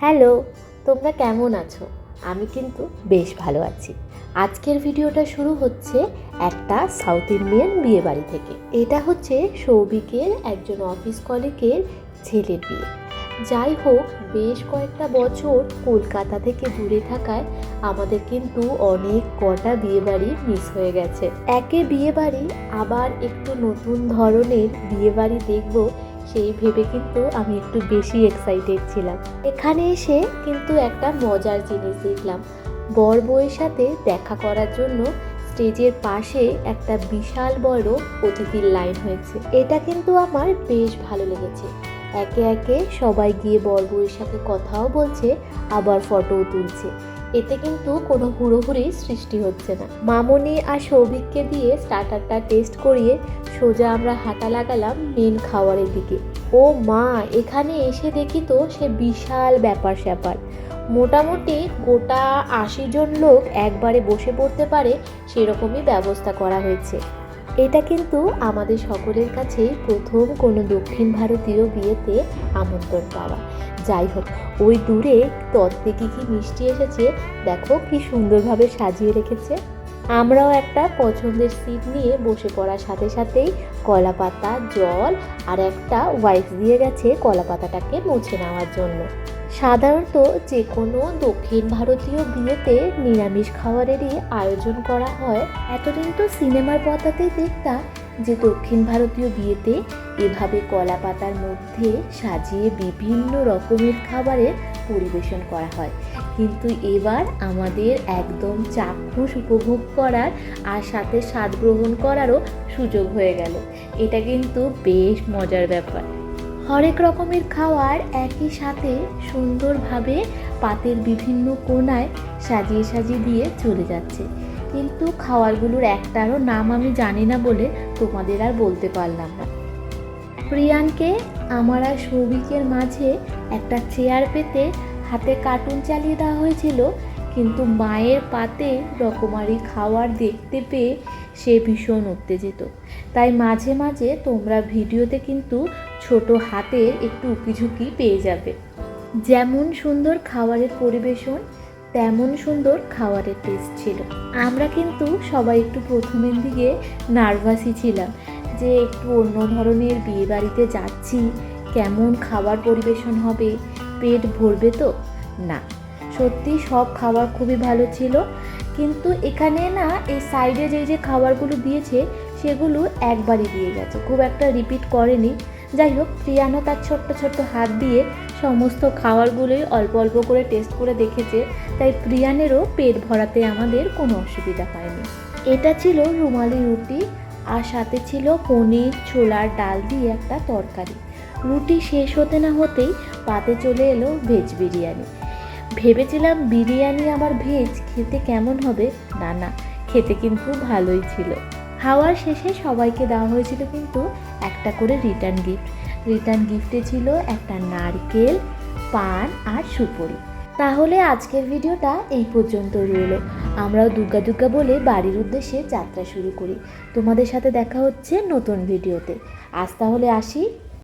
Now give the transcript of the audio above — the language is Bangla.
হ্যালো, তোমরা কেমন আছো? আমি কিন্তু বেশ ভালো আছি। আজকের ভিডিওটা শুরু হচ্ছে একটা সাউথ ইন্ডিয়ান বিয়ে বাড়ি থেকে। এটা হচ্ছে সৌভিকের একজন অফিস কলিগের ছেলের বিয়ে। যাই হোক, বেশ কয়েকটা বছর কলকাতা থেকে দূরে থাকায় আমাদের কিন্তু অনেক কটা বিয়ে বাড়ি মিস হয়ে গেছে। একে বিয়ে বাড়ি, আবার একটু নতুন ধরনের বিয়ে বাড়ি দেখব সেই ভেবে কিন্তু আমি একটু বেশি এক্সাইটেড ছিলাম। এখানে এসে কিন্তু একটা মজার জিনিস দেখলাম। বর বউয়ের সাথে দেখা করার জন্য স্টেজের পাশে একটা বিশাল বড় অতিথির লাইন হয়েছে। এটা কিন্তু আমার বেশ ভালো লেগেছে। একে একে সবাই গিয়ে বর বউয়ের সাথে কথাও বলছে, আবার ফটোও তুলছে। এতে কিন্তু কোনো হুড়োহুড়ি সৃষ্টি হচ্ছে না। মামনি আর সৌভিককে দিয়ে স্টার্টারটা টেস্ট করিয়ে সোজা আমরা হাঁটা লাগালাম মেন খাওয়ারের দিকে। ও মা, এখানে এসে দেখি তো সে বিশাল ব্যাপার স্যাপার মোটামুটি গোটা আশি জন লোক একবারে বসে পড়তে পারে সেরকমই ব্যবস্থা করা হয়েছে। এটা কিন্তু আমাদের সকলের কাছেই প্রথম কোনো দক্ষিণ ভারতীয় বিয়েতে আমন্ত্রণ পাওয়া। যাই হোক, ওই দূরে তত্ত্বে কী কী মিষ্টি এসেছে? দেখো কি সুন্দরভাবে সাজিয়ে রেখেছে। আমরাও একটা পছন্দের সিট নিয়ে বসে পড়ার সাথে সাথেই কলা পাতা জল আর একটা ওয়াইফ দিয়ে গেছে কলা পাতাটাকে মুছে নেওয়ার জন্য। সাধারণত যে কোনো দক্ষিণ ভারতীয় বিয়েতে নিরামিষ খাবারেরই আয়োজন করা হয়। এতদিন তো সিনেমার পতাতেই দেখতাম যে দক্ষিণ ভারতীয় বিয়েতে এভাবে কলা পাতার মধ্যে সাজিয়ে বিভিন্ন রকমের খাবারের পরিবেশন করা হয়। কিন্তু এবার আমাদের একদম চাক্ষুষ উপভোগ করার আর সাথে স্বাদ গ্রহণ করারও সুযোগ হয়ে গেল। এটা কিন্তু বেশ মজার ব্যাপার। হরেক রকমের খাওয়ার একই সাথে সুন্দরভাবে পাতের বিভিন্ন কোণায় সাজিয়ে সাজিয়ে দিয়ে চলে যাচ্ছে। কিন্তু খাওয়ারগুলোর একটারও নাম আমি জানি না বলে তোমাদের আর বলতে পারলাম না। প্রিয়ানকে আমার আর সৌভিকের মাঝে একটা চেয়ার পেতে হাতে কার্টুন চালিয়ে দেওয়া হয়েছিল কিন্তু মায়ের পাতে রকমারি খাওয়ার দেখতে পেয়ে সে ভীষণ উত্তেজিত। তাই মাঝে মাঝে তোমরা ভিডিওতে কিন্তু ছোট হাতের একটু উকিঝুঁকি পেয়ে যাবে। যেমন সুন্দর খাবারের পরিবেশন, তেমন সুন্দর খাবারের টেস্ট ছিল। আমরা কিন্তু সবাই একটু প্রথমের দিকে নার্ভাসই ছিলাম যে একটু অন্য ধরনের বিয়ে বাড়িতে যাচ্ছি, কেমন খাবার পরিবেশন হবে, পেট ভরবে তো? না। সত্যি সব খাবার খুবই ভালো ছিল। কিন্তু এখানে না, এই সাইডে যে যে খাবারগুলো দিয়েছে, সেগুলো একবারই দিয়ে গেছে। খুব একটা রিপিট করেনি। যাই হোক, প্রিয়ানো তার ছোট্ট ছোট্ট হাত দিয়ে সমস্ত খাবারগুলোই অল্প অল্প করে টেস্ট করে দেখেছে। তাই প্রিয়ানেরও পেট ভরাতে আমাদের কোনো অসুবিধা হয়নি। এটা ছিল রুমালি রুটি আর সাথে ছিল পনির, ছোলার ডাল দিয়ে একটা তরকারি। রুটি শেষ হতে না হতেই পাতে চলে এলো ভেজ বিরিয়ানি। ভেবেছিলাম বিরিয়ানি আমার ভেজ, খেতে কেমন হবে? না না, খেতে কিন্তু ভালোই ছিল। খাওয়ার শেষে সবাইকে দেওয়া হয়েছিল কিন্তু একটা করে রিটার্ন গিফট রিটার্ন গিফটে ছিল একটা নারকেল, পান আর সুপরি। তাহলে আজকের ভিডিওটা এই পর্যন্ত রইল। আমরাও দুর্গা দুর্গা বলে বাড়ির উদ্দেশ্যে যাত্রা শুরু করি। তোমাদের সাথে দেখা হচ্ছে নতুন ভিডিওতে। আজ তাহলে আসি।